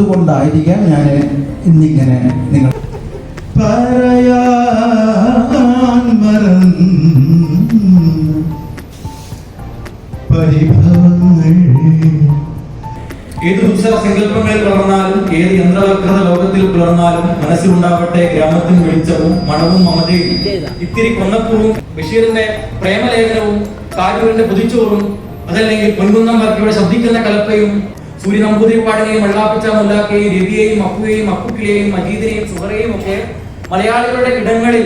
ജനിച്ചത് കൊണ്ടായിരിക്കാം ഞാൻ ഇന്നിങ്ങനെ നിങ്ങൾ ഏത് ഉത്സവ സങ്കല്പങ്ങളിൽ പിളർന്നാലും ഏത് യന്ത്രവൽകൃത ലോകത്തിൽ പിളർന്നാലും മനസ്സിലുണ്ടാവട്ടെ ഗ്രാമത്തിന് വെളിച്ചവും മണവും മമതയും. ഇത്തിരി കൊന്നപ്പൂവും ബഷീറിന്റെ പ്രേമലേഖനവും കാരൂരിന്റെ പുതിച്ചോറും അതല്ലെങ്കിൽ പൊൻകുന്നം വർക്കിയുടെ ശബ്ദിക്കുന്ന കലപ്പയും സൂര്യ നമ്പൂതിരിപ്പാടിനെയും വെള്ളാപ്പിച്ച മുല്ലാക്കയും രവിയെയും അപ്പുയെയും അപ്പുക്കിലെയും മജീദിനെയും സുഹറയും ഒക്കെ മലയാളികളുടെ ഇടങ്ങളിൽ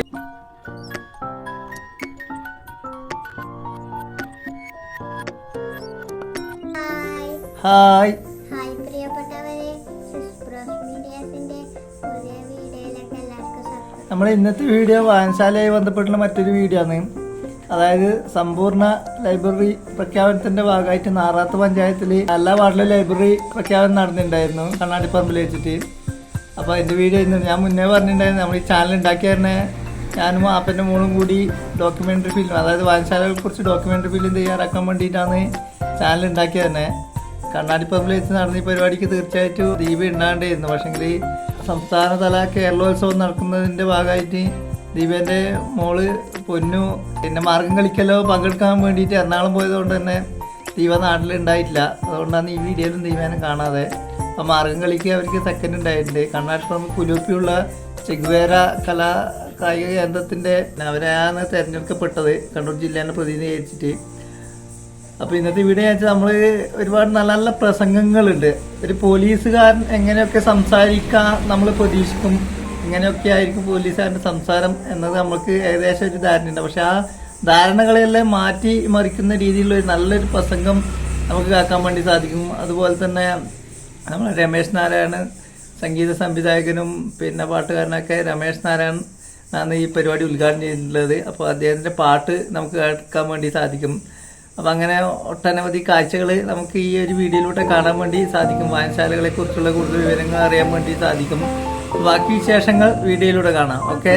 ഹായ്. ഹായ്. പ്രിയപ്പെട്ടവരെ സിസ്പ്രോസ് മീഡിയാസിന്റെ പുതിയ വീഡിയോയിലേക്ക് എല്ലാവർക്കും സ്വാഗതം. നമ്മുടെ ഇന്നത്തെ വീഡിയോ വായനശാലയായി ബന്ധപ്പെട്ടുള്ള മറ്റൊരു വീഡിയോ ആണ്. അതായത് സമ്പൂർണ ലൈബ്രറി പ്രഖ്യാപനത്തിന്റെ ഭാഗമായിട്ട് നാറാത്ത് പഞ്ചായത്തിൽ എല്ലാ വാർഡിലും ലൈബ്രറി പ്രഖ്യാപനം നടന്നിട്ടുണ്ടായിരുന്നു. കണ്ണാടിപ്പറമ്പിൽ വെച്ചിട്ട്. അപ്പോൾ എന്റെ വീഡിയോ ഞാൻ മുന്നേ പറഞ്ഞിട്ടുണ്ടായിരുന്നു. നമ്മൾ ഈ ചാനൽ ഉണ്ടാക്കി തന്നെ ഞാനും ആപ്പന്റെ മോളും കൂടി ഡോക്യുമെന്ററി ഫിലിം അതായത് വായനശാലകളെ കുറിച്ച് ഡോക്യുമെന്ററി ഫിലിം തയ്യാറാക്കാൻ വേണ്ടിയിട്ടാണ് ചാനൽ ഉണ്ടാക്കിയത് തന്നെ കണ്ണാടിപ്പറമ്പിൽ വെച്ച് നടന്ന ഈ പരിപാടിക്ക് തീർച്ചയായിട്ടും ദീപ ഉണ്ടാകേണ്ടിയിരുന്നു പക്ഷേങ്കിൽ സംസ്ഥാനതല കേരളോത്സവം നടക്കുന്നതിന്റെ ഭാഗമായിട്ട് ദീപേന്റെ മോൾ പൊന്നു പിന്നെ മാർഗം കളിക്കലോ പങ്കെടുക്കാൻ വേണ്ടിയിട്ട് എറണാകുളം പോയതുകൊണ്ട് തന്നെ ദീപ നാട്ടിലുണ്ടായിട്ടില്ല. അതുകൊണ്ടാണ് ഈ വീഡിയോയിലും ദീപേനെ കാണാതെ. അപ്പോൾ മാർഗം കളിക്ക് അവർക്ക് സെക്കൻഡ് ഉണ്ടായിട്ടുണ്ട്. കണ്ണാടിപ്പറമ്പ് കുലൂപ്പിയുള്ള ചെഗുവേര കലാ കായിക കേന്ദ്രത്തിന്റെ അവരാണ് തിരഞ്ഞെടുക്കപ്പെട്ടത് കണ്ണൂർ ജില്ലേനെ പ്രതിനിധീകരിച്ചിട്ട്. അപ്പോൾ ഇന്നത്തെ വീഡിയോ വെച്ചാൽ നമ്മൾ ഒരുപാട് നല്ല നല്ല പ്രസംഗങ്ങളുണ്ട്. ഒരു പോലീസുകാരൻ എങ്ങനെയൊക്കെ സംസാരിക്കാൻ നമ്മൾ പ്രതീക്ഷിക്കും. ഇങ്ങനെയൊക്കെ ആയിരിക്കും പോലീസുകാരന്റെ സംസാരം എന്നത് നമുക്ക് ഏകദേശം ഒരു ധാരണയുണ്ട്. പക്ഷെ ആ ധാരണകളെല്ലാം മാറ്റി മറിക്കുന്ന രീതിയിലുള്ള ഒരു നല്ലൊരു പ്രസംഗം നമുക്ക് കേൾക്കാൻ വേണ്ടി സാധിക്കും. അതുപോലെ തന്നെ നമ്മൾ രമേശ് നാരായണൻ സംഗീത സംവിധായകനും പിന്നെ പാട്ടുകാരനൊക്കെ രമേശ് നാരായണൻ ആണ് ഈ പരിപാടി ഉദ്ഘാടനം ചെയ്തിട്ടുള്ളത്. അപ്പോൾ അദ്ദേഹത്തിന്റെ പാട്ട് നമുക്ക് കേൾക്കാൻ വേണ്ടി സാധിക്കും. അപ്പം അങ്ങനെ ഒട്ടനവധി കാഴ്ചകൾ നമുക്ക് ഈ ഒരു വീഡിയോയിലൂടെ കാണാൻ വേണ്ടി സാധിക്കും. വായനശാലകളെ കുറിച്ചുള്ള കൂടുതൽ വിവരങ്ങൾ അറിയാൻ വേണ്ടി സാധിക്കും. ബാക്കി വിശേഷങ്ങൾ വീഡിയോയിലൂടെ കാണാം. ഓക്കെ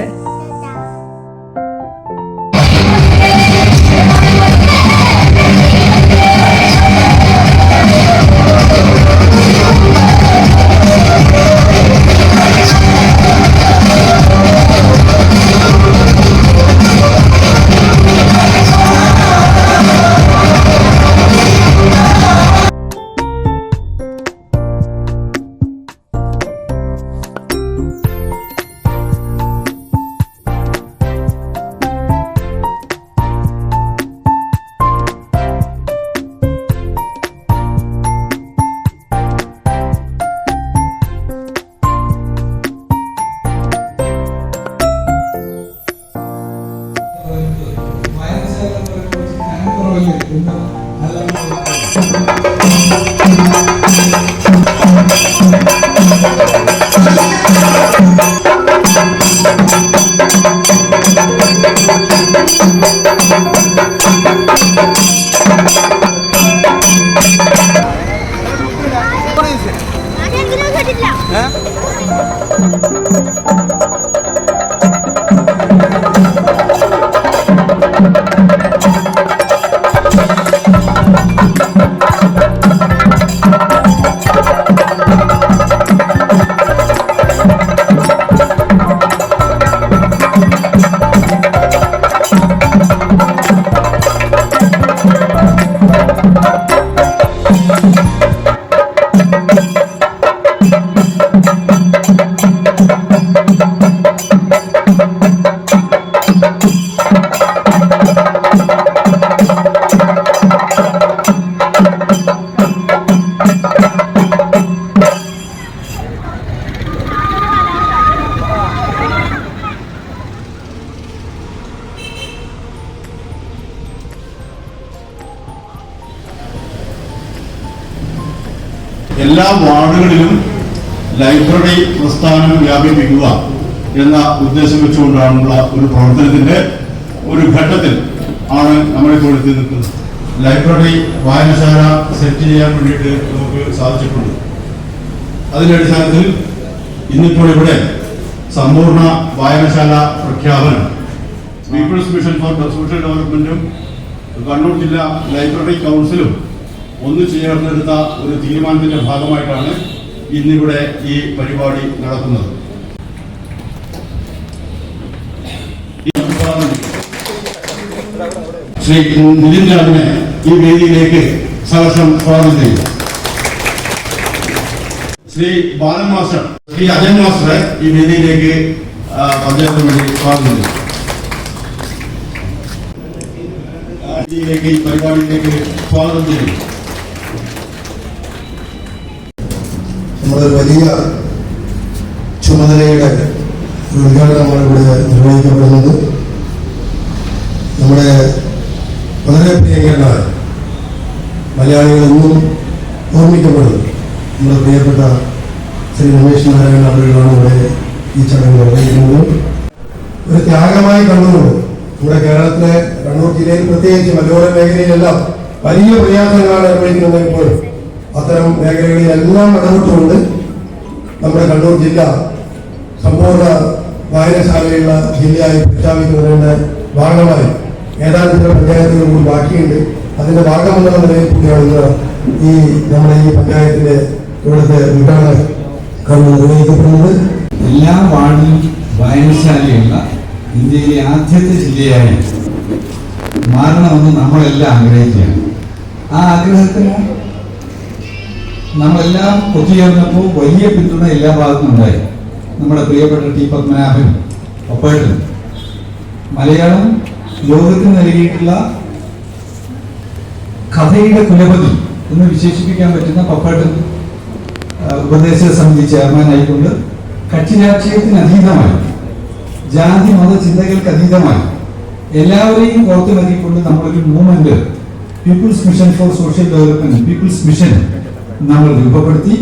Alam എല്ലാ വാർഡുകളിലും ലൈബ്രറി പ്രസ്ഥാനം വ്യാപിപ്പിക്കുക എന്ന ഉദ്ദേശം വെച്ചുകൊണ്ടാണുള്ള ഒരു പ്രവർത്തനത്തിന്റെ ഒരു ഘട്ടത്തിൽ ആണ് നമ്മളിപ്പോൾ എത്തി നിൽക്കുന്നത്. ലൈബ്രറി വായനശാല സെറ്റ് ചെയ്യാൻ വേണ്ടിയിട്ട് നമുക്ക് സാധിച്ചിട്ടുണ്ട്. അതിന്റെ അടിസ്ഥാനത്തിൽ ഇന്നിപ്പോൾ ഇവിടെ സമ്പൂർണ വായനശാല പ്രഖ്യാപനം പീപ്പിൾസ് മിഷൻ ഫോർ സോഷ്യൽ ഡെവലപ്മെന്റും കണ്ണൂർ ജില്ലാ ലൈബ്രറി കൗൺസിലും ഒന്ന് ചേർന്നെടുത്ത ഒരു തീരുമാനത്തിന്റെ ഭാഗമായിട്ടാണ് ഇന്നിവിടെ ഈ പരിപാടി നടക്കുന്നത്. ശ്രീ നിതിൻ രാജിനെ ഈ വേദിയിലേക്ക് സഹർഷം സ്വാഗതം ചെയ്യുന്നു. ശ്രീ ബാലൻ മാസ്റ്റർ ശ്രീ അജയൻ മാസ്റ്റർ ഈ വേദിയിലേക്ക് പഞ്ചായത്തിന് വേണ്ടി സ്വാഗതം വേദിയിലേക്ക് ഈ പരിപാടിയിലേക്ക് സ്വാഗതം ചെയ്യുന്നു. നമ്മുടെ വലിയ ചുമതലയുടെ ഉദ്ഘാടനമാണ് ഇവിടെ നിർവഹിക്കപ്പെടുന്നത് നമ്മുടെ വളരെ പ്രിയങ്കരനായ മലയാളികളെന്നും ഓർമ്മിക്കപ്പെടുന്നു നമ്മുടെ പ്രിയപ്പെട്ട ശ്രീ രമേശ് നാരായണ അവരുകളാണ് ഇവിടെ ഈ ചടങ്ങ് നിർവഹിക്കുന്നത് ഒരു ത്യാഗമായി കണ്ടുകൊണ്ട് നമ്മുടെ കേരളത്തിലെ കണ്ണൂർ ജില്ലയിൽ പ്രത്യേകിച്ച് മലയോര മേഖലയിലെല്ലാം വലിയ പ്രയാസങ്ങളാണ് അനുഭവിക്കുന്നത് ഇപ്പോൾ അത്തരം മേഖലകളിലെല്ലാം ഇടപെട്ടുകൊണ്ട് നമ്മുടെ കണ്ണൂർ ജില്ല സമ്പൂർണ വായനശാലയുള്ള ജില്ലയായി പ്രഖ്യാപിക്കുന്നതിന്റെ ഭാഗമായി ഏതാനും ചില പഞ്ചായത്തുകൾ കൂടി ബാക്കിയുണ്ട്. അതിന്റെ ഭാഗമെന്നുള്ള നിലയിൽ കൂടിയാണ് ഈ നമ്മുടെ ഈ പഞ്ചായത്തിന്റെ ഇവിടുത്തെ ഉദ്ഘാടന കണ്ണൂർ നിർവഹിക്കപ്പെടുന്നത് എല്ലാ വാർഡിലും വായനശാലയുള്ള ഇന്ത്യയിലെ ആദ്യത്തെ ജില്ലയായി മാറണമെന്ന് നമ്മളെല്ലാം ആഗ്രഹിക്കുകയാണ്. ആ ആഗ്രഹത്തിന് നമ്മളെല്ലാം ഒത്തുചേർന്നപ്പോൾ വലിയ പിന്തുണ എല്ലാ ഭാഗത്തും ഉണ്ടായി. നമ്മുടെ പ്രിയപ്പെട്ട ടി. പത്മനാഭൻ ഒപ്പായിട്ട്. മലയാളം ലോകത്തിന് നൽകിയിട്ടുള്ള കഥയുടെ കുലപതി എന്ന് വിശേഷിപ്പിക്കാൻ പറ്റുന്ന പപ്പേട്ടൻ ഉപദേശ സമിതി ചെയർമാൻ ആയിക്കൊണ്ട് കക്ഷി രാഷ്ട്രീയത്തിന് അതീതമായി ജാതി മത ചിന്തകൾക്ക് അതീതമായി എല്ലാവരെയും കോർത്തിണക്കിക്കൊണ്ട് നമ്മളൊരു movement people's mission for social development people's mission നമ്മൾ രൂപപ്പെടുത്തി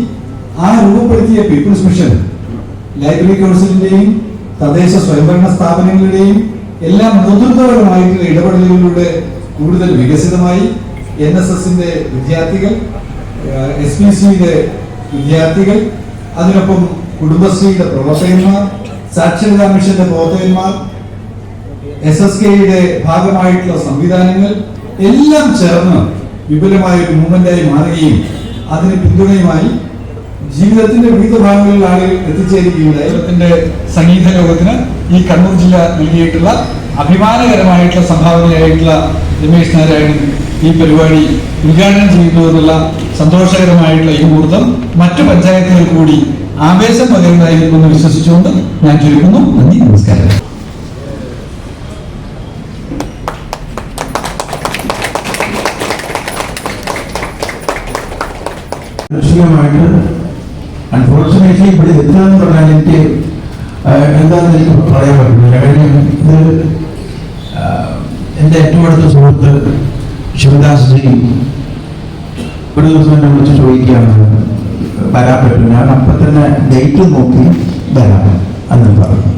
ആ രൂപപ്പെടുത്തിയ പീപ്പിൾസ് മിഷൻ ലൈബ്രറി കൗൺസിലിന്റെയും തദ്ദേശ സ്വയംഭരണ സ്ഥാപനങ്ങളുടെയും എല്ലാം മുതിർന്നവരുമായിട്ടുള്ള ഇടപെടലുകളിലൂടെ കൂടുതൽ വികസിതമായി എൻ എസ് എസിന്റെ വിദ്യാർത്ഥികൾ എസ് പി സിയുടെ വിദ്യാർത്ഥികൾ അതിനൊപ്പം കുടുംബശ്രീയുടെ പ്രവർത്തകന്മാർ സാക്ഷരതാ മിഷന്റെ പ്രവർത്തകന്മാർ എസ് എസ് കെയുടെ ഭാഗമായിട്ടുള്ള സംവിധാനങ്ങൾ എല്ലാം ചേർന്ന് വിപുലമായ ഒരു മൂവ്മെന്റായി മാറുകയും അതിന് പിന്തുണയുമായി ജീവിതത്തിന്റെ വിവിധ ഭാഗങ്ങളിൽ ആളുകൾ എത്തിച്ചേരുകയുണ്ടായി സംഗീത ലോകത്തിന് ഈ കണ്ണൂർ ജില്ല നൽകിയിട്ടുള്ള അഭിമാനകരമായിട്ടുള്ള സംഭാവനയായിട്ടുള്ള രമേശ് നാരായണൻ ഈ പരിപാടി ഉദ്ഘാടനം ചെയ്യുന്നു എന്നുള്ള സന്തോഷകരമായിട്ടുള്ള ഈ മുഹൂർത്തം മറ്റു പഞ്ചായത്തുകൾ കൂടി ആവേശം പകരുന്നതായിരിക്കുമെന്ന് വിശ്വസിച്ചുകൊണ്ട് ഞാൻ ചുരുക്കുന്നു നന്ദി നമസ്കാരം. അൺഫോർച്ചുനേറ്റ്ലി ഇവിടെ എത്തുക എന്ന് പറഞ്ഞാൽ എനിക്ക് എന്താന്ന് എനിക്ക് പറയാൻ പറ്റില്ല കാര്യം ഇത് എന്റെ ഏറ്റവും അടുത്ത സുഹൃത്ത് ശിവദാസ് ജി ഒരു ദിവസം എന്നെ വിളിച്ച് ചോദിക്കുകയാണ് വരാൻ പറ്റും ഞാൻ അപ്പം തന്നെ ഡേറ്റ് നോക്കി വരാം അന്ന് പറഞ്ഞു.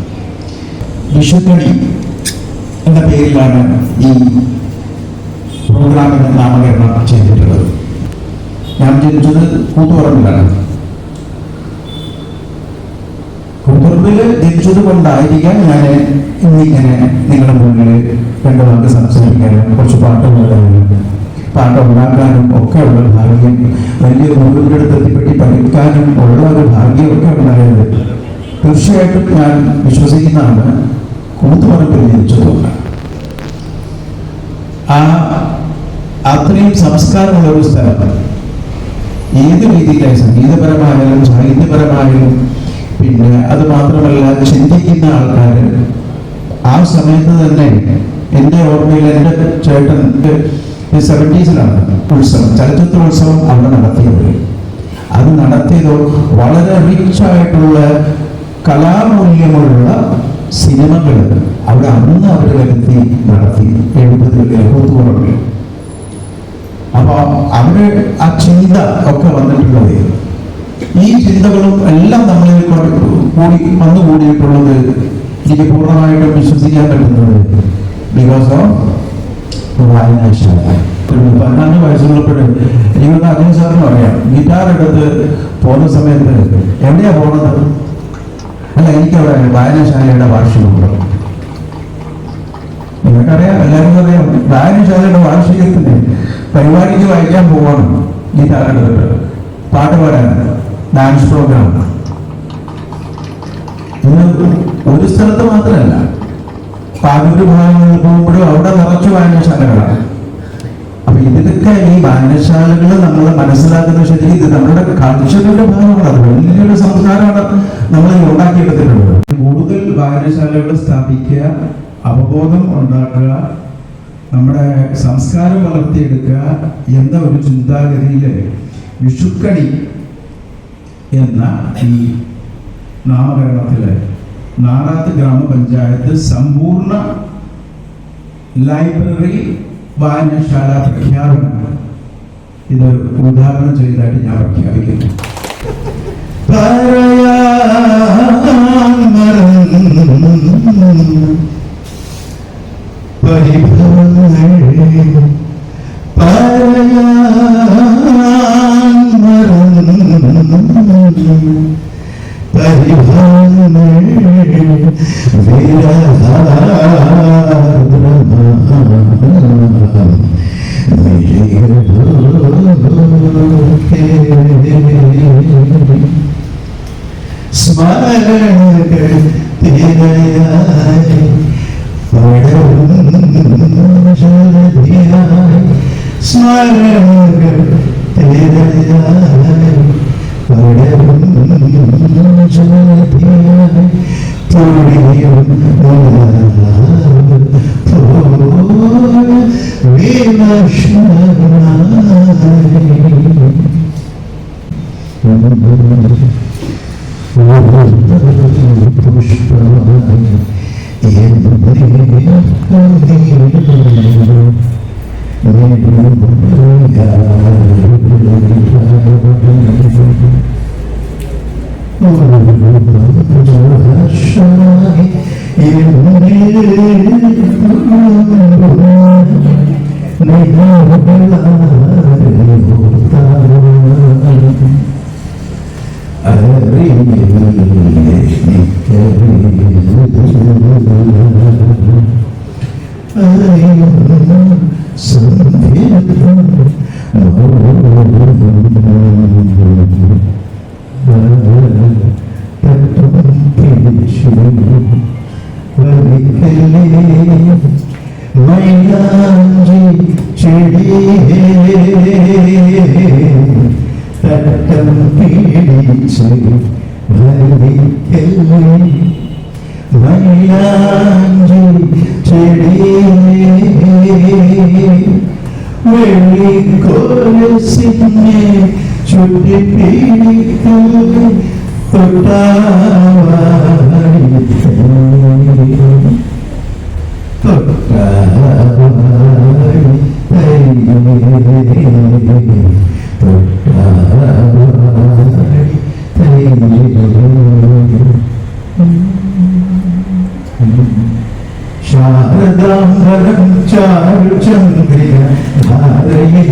വിഷുക്കണി എന്ന പേരിലാണ് ഈ പ്രോഗ്രാമിന്റെ നാമകരണം ചെയ്തിട്ടുള്ളത്. ഞാൻ ജനിച്ചത് കൂത്തുപറമ്പിലാണ്. കൂത്തുപറമ്പിൽ ജനിച്ചത് കൊണ്ടായിരിക്കാം ഞാൻ ഇന്നിങ്ങനെ നിങ്ങളുടെ മുന്നിൽ രണ്ട് വാക്ക് സംസാരിക്കാനും കുറച്ച് പാട്ടുകൾ പാട്ട് ഉണ്ടാക്കാനും ഒക്കെ ഉള്ള ഭാഗ്യം വലിയ ഗുരുവിന്റെ അടുത്ത് എത്തിപ്പെട്ടി പഠിക്കാനും ഉള്ള ഒരു ഭാഗ്യമൊക്കെ ഉണ്ടായത് തീർച്ചയായിട്ടും ഞാൻ വിശ്വസിക്കുന്നതാണ്. കൂത്തുപറമ്പിൽ ജനിച്ചതുകൊണ്ടാണ് ആ അത്രയും സംസ്കാരമുള്ള ഒരു സ്ഥലം. ഏത് രീതിയിലായി സംഗീതപരമായാലും സാഹിത്യപരമായാലും പിന്നെ അത് മാത്രമല്ല ചിന്തിക്കുന്ന ആൾക്കാര് ആ സമയത്ത് തന്നെ എന്റെ ഓർമ്മയിൽ എന്റെ ചേട്ടൻ സെവന്റീസിലാണ് ഉത്സവം ചലച്ചിത്ര ഉത്സവം അവിടെ നടത്തിയത്. അത് നടത്തിയത് വളരെ റിച്ച് ആയിട്ടുള്ള കലാമൂല്യമുള്ള സിനിമകൾ അവിടെ അന്ന് അവർ വരുത്തി നടത്തി എഴുപത് എഴുപത്തോളം അപ്പൊ അവർ ആ ചിന്ത ഒക്കെ വന്നിട്ടുള്ളത് ഈ ചിന്തകളും എല്ലാം നമ്മളിൽ കൂടി വന്നു കൂടിയിട്ടുള്ളത് എനിക്ക് പൂർണമായിട്ടും വിശ്വസിക്കാൻ പറ്റുന്നത് ബിക്കോസ് ഓഫ് വായനാശാല പതിനാല് വയസ്സുള്ളപ്പോഴും എനിക്കൊന്ന് അതിന് സാറിന് പറയാം ഗിറ്റാർ എടുത്ത് പോകുന്ന സമയത്ത് എവിടെയാ പോകുന്നത്? അല്ല എനിക്കവിടെ വായനശാലയുടെ വാർഷികമുണ്ട് നിങ്ങൾക്കറിയാം എല്ലാവർക്കും അറിയാം വായനശാലയുടെ വാർഷികത്തിന് പരിപാടിക്ക് വായിക്കാൻ പോവാണ് ഗിറ്റാർ എടുത്തിട്ട്. പാട്ട് പാടാൻ. ഡാൻസ് പ്രോഗ്രാം ഇന്ന് ഒരു സ്ഥലത്ത് മാത്രമല്ല പാലൂര് ഭാഗങ്ങളിൽ പോകുമ്പോഴും അവിടെ നിറച്ചു വായനശാലകളാണ്. അപ്പൊ ഇതിലൊക്കെ ഈ വായനശാലകൾ നമ്മൾ മനസ്സിലാക്കുന്ന ശരി ഇത് നമ്മുടെ കൾച്ചറിന്റെ ഭാഗമാണ്. അത് വലിയൊരു സംസ്കാരമാണ്. നമ്മൾ ഉണ്ടാക്കിയെടുത്തിട്ടുള്ളത്. കൂടുതൽ വായനശാലകൾ സ്ഥാപിക്കുക അവബോധം ഉണ്ടാക്കുക നമ്മുടെ സംസ്കാരം വളർത്തിയെടുക്കുക എന്ന ഒരു ചിന്താഗതിയിൽ വിഷുക്കണി എന്ന ഈ നാമകരണത്തിലെ നാറാത്ത് ഗ്രാമപഞ്ചായത്ത് സമ്പൂർണ ലൈബ്രറി വായനശാല പ്രഖ്യാപനം ഇത് ഉദാഹരണം ചെയ്തതായിട്ട് ഞാൻ പ്രഖ്യാപിക്കുന്നു. പരിഭവങ്ങൾ പറയാൻ മറന്നു പരിഭവങ്ങൾ emotional. മൈലാഞ്ചി ചെടിയേ വെള്ളിക്കോലസിനെ ചാരു ചന്ദ്രിക ധാരയിൽ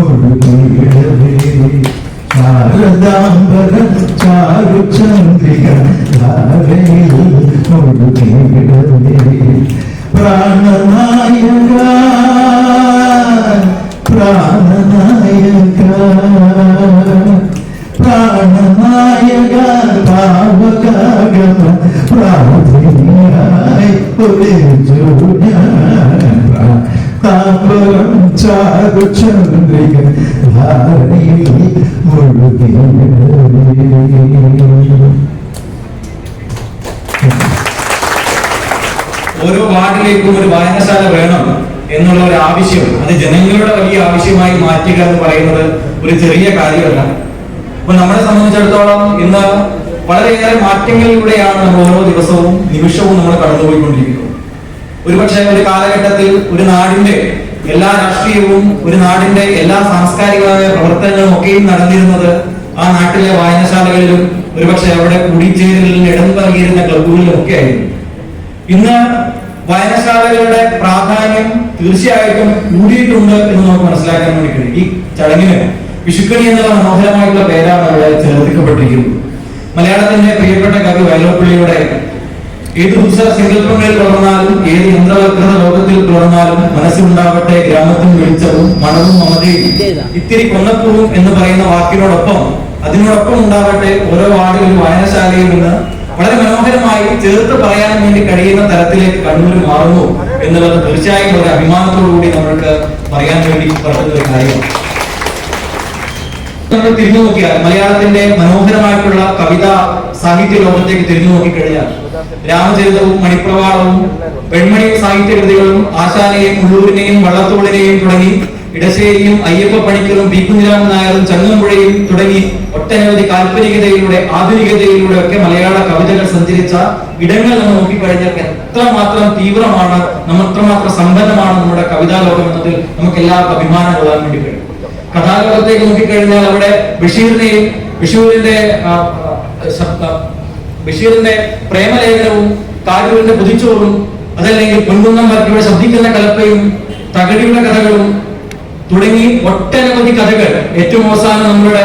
ഒഴുകിയിടവേ ശാരദാംബരം ചാരു ചന്ദ്രിക ധാരയിൽ ഒഴുകിയിടവേ പ്രാണനായക പ്രാണനായക പ്രാണനായക പാവകാഗമ പ്രാർത്ഥനയായി താപരം ചാരു ചന്ദ്രിക ധാരയിൽ ഓരോ വാർഡിലേക്കും ഒരു വായനശാല വേണം എന്നുള്ള ഒരു ആവശ്യം. അത് ജനങ്ങളുടെ വലിയ ആവശ്യമായി മാറ്റുക എന്ന് പറയുന്നത് ഒരു ചെറിയ കാര്യമല്ല. അപ്പൊ നമ്മളെ സംബന്ധിച്ചിടത്തോളം ഇന്ന് വളരെയേറെ മാറ്റങ്ങളിലൂടെയാണ് നമ്മൾ ഓരോ ദിവസവും നിമിഷവും നമ്മൾ കടന്നുപോയിക്കൊണ്ടിരിക്കുന്നത്. ഒരുപക്ഷെ ഒരു കാലഘട്ടത്തിൽ ഒരു നാടിന്റെ എല്ലാ രാഷ്ട്രീയവും ഒരു നാടിന്റെ എല്ലാ സാംസ്കാരികമായ പ്രവർത്തനങ്ങളും ഒക്കെയും നടന്നിരുന്നത് ആ നാട്ടിലെ വായനശാലകളിലും ഒരുപക്ഷെ അവിടെ കൂടിച്ചേരലിൽ ഇടം നൽകിയിരുന്ന ക്ലബുകളിലും ഒക്കെ ആയിരുന്നു. ഇന്ന് വായനശാലകളുടെ പ്രാധാന്യം തീർച്ചയായിട്ടും കൂടിയിട്ടുണ്ട് എന്ന് നമുക്ക് മനസ്സിലാക്കാൻ വേണ്ടിയിട്ട് ഈ ചടങ്ങിന് വിഷുക്കണി എന്നുള്ള മനോഹരമായിട്ടുള്ള പേരാണ് അവിടെ ചേർത്തിക്കപ്പെട്ടിരിക്കുന്നത്. മലയാളത്തിന്റെ പ്രിയപ്പെട്ട കവി വയലോപ്പള്ളിയുടെ ഏത് സങ്കല്പങ്ങളിൽ തുടർന്നാലും ഏത് യന്ത്രവൽകൃത ലോകത്തിൽ തുടർന്നാലും മനസ്സിലുണ്ടാവട്ടെ ഗ്രാമത്തിന് വെളിച്ചവും മണവും മമതയും. ഇത്തിരി കൊന്നപ്പൂവും എന്ന് പറയുന്ന വാക്കിനോടൊപ്പം അതിനോടൊപ്പം ഉണ്ടാവട്ടെ ഓരോ വാർഡിലും വായനശാലയിൽ നിന്ന് വളരെ മനോഹരമായി ചേർത്ത് പറയാൻ വേണ്ടി കഴിയുന്ന തരത്തിലേക്ക് കണ്ണൂർ മാറുന്നു എന്നുള്ളത് തീർച്ചയായും ഒരു അഭിമാനത്തോടു കൂടി നമ്മൾക്ക് പറയാൻ വേണ്ടി പറഞ്ഞ ഒരു കാര്യമാണ്. നമ്മൾ തിരിഞ്ഞു നോക്കിയാൽ മലയാളത്തിന്റെ മനോഹരമായിട്ടുള്ള കവിതാ സാഹിത്യ ലോകത്തേക്ക് തിരിഞ്ഞു നോക്കിക്കഴിഞ്ഞാൽ രാമചരിതവും മണിപ്രവാളവും പെൺമണി സാഹിത്യ കൃതികളും ആശാനെയും ഉള്ളൂരിനെയും വള്ളത്തോളിനെയും തുടങ്ങി ഇടശ്ശേരിയും അയ്യപ്പ പണിക്കറും പി കുഞ്ഞിരാമൻ നായരും ചങ്ങമ്പുഴയും തുടങ്ങി ഒട്ടനവധി കാൽപ്പനികതയിലൂടെ ആധുനികതയിലൂടെ ഒക്കെ മലയാള കവിതകൾ സഞ്ചരിച്ച ഇടങ്ങൾ നമ്മൾ നോക്കിക്കഴിഞ്ഞാൽ എത്രമാത്രം തീവ്രമാണ് നമ്മൾ എത്രമാത്രം സമ്പന്നമാണ് നമ്മുടെ കവിതാ ലോകം എന്നതിൽ നമുക്ക് എല്ലാവർക്കും അഭിമാനം കൊള്ളാൻ വേണ്ടി കഴിയും. കഥാലോകത്തേക്ക് നോക്കിക്കഴിഞ്ഞാൽ അവിടെ ബഷീറിനെയും ബഷീറിന്റെ ബഷീറിന്റെ പ്രേമലേഖനവും കാരൂരിന്റെ പുതിച്ചോറും അതല്ലെങ്കിൽ പൊൻകുന്നം വർക്കിയുടെ ശബ്ദിക്കുന്ന കലപ്പയും തകഴിയുടെ കഥകളും തുടങ്ങി ഒട്ടനവധി കഥകൾ. ഏറ്റവും അവസാനം നമ്മളുടെ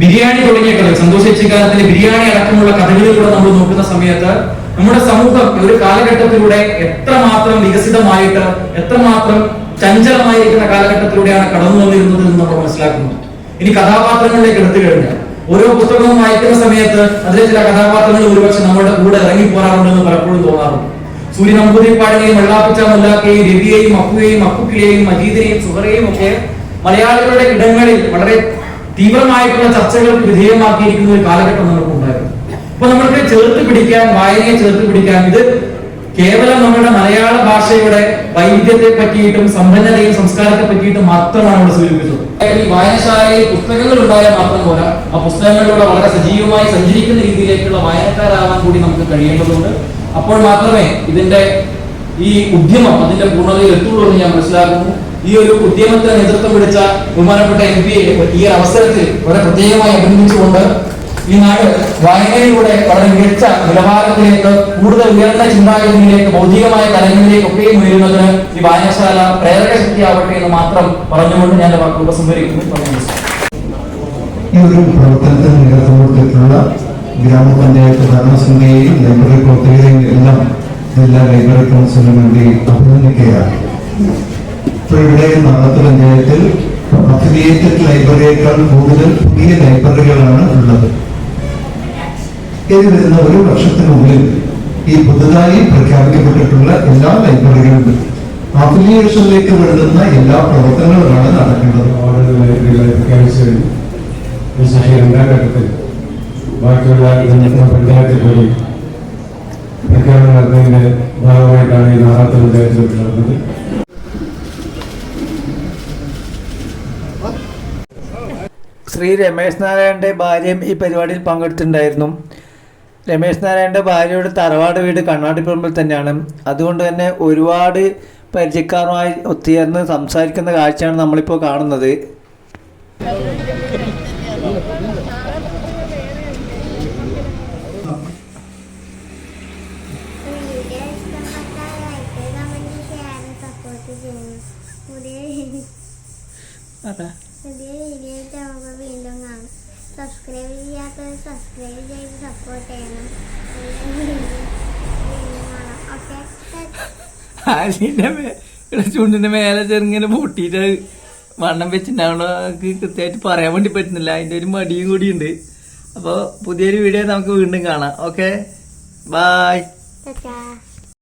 ബിരിയാണി തുടങ്ങിയ കഥകൾ സന്തോഷിച്ചിക്കാലത്തിന്റെ ബിരിയാണി അടക്കമുള്ള കഥകളിലൂടെ നമ്മൾ നോക്കുന്ന സമയത്ത് നമ്മുടെ സമൂഹം ഒരു കാലഘട്ടത്തിലൂടെ എത്രമാത്രം വികസിതമായിട്ട് എത്രമാത്രം ചഞ്ചലമായിരിക്കുന്ന കാലഘട്ടത്തിലൂടെയാണ് കടന്നു വന്നിരുന്നത് എന്ന് നമ്മൾ മനസ്സിലാക്കുന്നു ഇനി കഥാപാത്രങ്ങളിലേക്ക് എടുത്തു കഴിഞ്ഞാൽ ഓരോ പുസ്തകവും വായിക്കുന്ന സമയത്ത് അതിലെ ചില കഥാപാത്രങ്ങൾ ഒരുപക്ഷെ നമ്മുടെ കൂടെ ഇറങ്ങി പോരാറുണ്ടെന്ന് പലപ്പോഴും തോന്നാറുണ്ട്. സൂര്യ നമ്പൂതിരിപ്പാടിനെയും വെള്ളാപ്പിച്ച മുല്ലാക്കയും രവിയെയും അപ്പുവേയും അപ്പുക്കിളിയെയും മജീദിനെയും സുഹറയെയും ഒക്കെ മലയാളികളുടെ ഇടങ്ങളിൽ വളരെ തീവ്രമായിട്ടുള്ള ചർച്ചകൾക്ക് വിധേയമാക്കിയിരിക്കുന്ന ഒരു കാലഘട്ടം നമുക്ക് ഉണ്ടായിരുന്നു. അപ്പൊ നമ്മൾക്ക് ചേർത്ത് പിടിക്കാൻ വായനയെ ചേർത്ത് പിടിക്കാൻ ഇത് കേവലം നമ്മുടെ മലയാള ഭാഷയുടെ വൈവിധ്യത്തെ പറ്റിയിട്ടും സമ്പന്നതയും സംസ്കാരത്തെ പറ്റിയിട്ടും മാത്രമാണ് ഇവിടെ സൂചിപ്പിച്ചത്. ഈ വായനശാലയിൽ പുസ്തകങ്ങൾ ഉണ്ടായാൽ മാത്രം പോരാ. ആ പുസ്തകങ്ങളിലൂടെ വളരെ സജീവമായി സഞ്ചരിക്കുന്ന രീതിയിലേക്കുള്ള വായനക്കാരാവാൻ കൂടി നമുക്ക് കഴിയേണ്ടതുണ്ട്. അപ്പോൾ മാത്രമേ ഇതിന്റെ ഈ ഉദ്യമം അതിന്റെ പൂർണതയിൽ എത്തുള്ളൂ എന്ന് ഞാൻ മനസ്സിലാക്കുന്നു. ഈ ഒരു ഉദ്യമത്തിന് നേതൃത്വം പിടിച്ച ബഹുമാനപ്പെട്ട എം പി ഈ അവസരത്തിൽ വളരെ പ്രത്യേകമായി അഭിനന്ദിച്ചുകൊണ്ട് ഈ നാട് വായനയിലൂടെ വളരെ മികച്ച നിലവാരത്തിലേക്ക് കൂടുതൽ ഉയർന്ന ചിന്താഗതിയിലേക്ക് ഭൗതികമായ തലങ്ങളിലേക്ക് ഒക്കെയും ഉയരുന്നതിന് ഈ വായനശാല പ്രേരക ശക്തിയാവട്ടെ എന്ന് മാത്രം പറഞ്ഞുകൊണ്ട് ഞാൻ നന്ദി, നമസ്കാരം. ഈ ഒരു പ്രവർത്തനത്തിന് നേതൃത്വം കൊടുത്തിട്ടുള്ള ഗ്രാമപഞ്ചായത്ത് ഭരണസമിതിയെയും ലൈബ്രറി പ്രവർത്തകരെയും എല്ലാം ജില്ലാ ലൈബ്രറി കൗൺസിലിന് വേണ്ടി അഭിനന്ദിക്കുകയാണ്. ഇപ്പോൾ ഇവിടെ നാളത്തെ പഞ്ചായത്തിൽ അഫിലിയേറ്റഡ് ലൈബ്രറിയേക്കാൾ കൂടുതൽ പുതിയ ലൈബ്രറികളാണ് ഉള്ളത്. ഇനി വരുന്ന ഒരു വർഷത്തിനുള്ളിൽ ഈ പുതുതായി പ്രഖ്യാപിക്കപ്പെട്ടിട്ടുള്ള എല്ലാ ലൈബ്രറികളും അഫിലിയേഷനിലേക്ക് വരുന്ന എല്ലാ പ്രവർത്തനങ്ങളുമാണ് നടക്കേണ്ടത്. ഓരോ ലൈബ്രറികളെ പ്രഖ്യാപിച്ചു കഴിഞ്ഞു അതിനുശേഷം രണ്ടാം ഘട്ടത്തിൽ ബാക്കിയുള്ള ഇന്നത്തെ പഞ്ചായത്തിൽ കൂടി പ്രഖ്യാപനം നടത്തുന്നതിന്റെ ഭാഗമായിട്ടാണ് ഈ നാറാത്ത പഞ്ചായത്തിൽ നടന്നത്. ശ്രീ രമേശ് നാരായണന്റെ ഭാര്യയും ഈ പരിപാടിയിൽ പങ്കെടുത്തിട്ടുണ്ടായിരുന്നു. രമേശ് നാരായണന്റെ ഭാര്യയുടെ തറവാട് വീട് കണ്ണാടിപ്പറമ്പിൽ തന്നെയാണ്. അതുകൊണ്ട് തന്നെ ഒരുപാട് പരിചയക്കാരുമായി ഒത്തുചേർന്ന് സംസാരിക്കുന്ന കാഴ്ചയാണ് നമ്മളിപ്പോൾ കാണുന്നത്. ഇവിടെ ചുണ്ടിന്റെ മേലെ ചെറുങ്ങനെ പൊട്ടിയിട്ട് വണ്ണം വെച്ചിട്ടുണ്ടാവണോ കൃത്യമായിട്ട് പറയാൻ വേണ്ടി പറ്റുന്നില്ല. അതിന്റെ ഒരു മടിയും കൂടിയുണ്ട്. അപ്പോൾ പുതിയൊരു വീഡിയോ നമുക്ക് വീണ്ടും കാണാം. Okay bye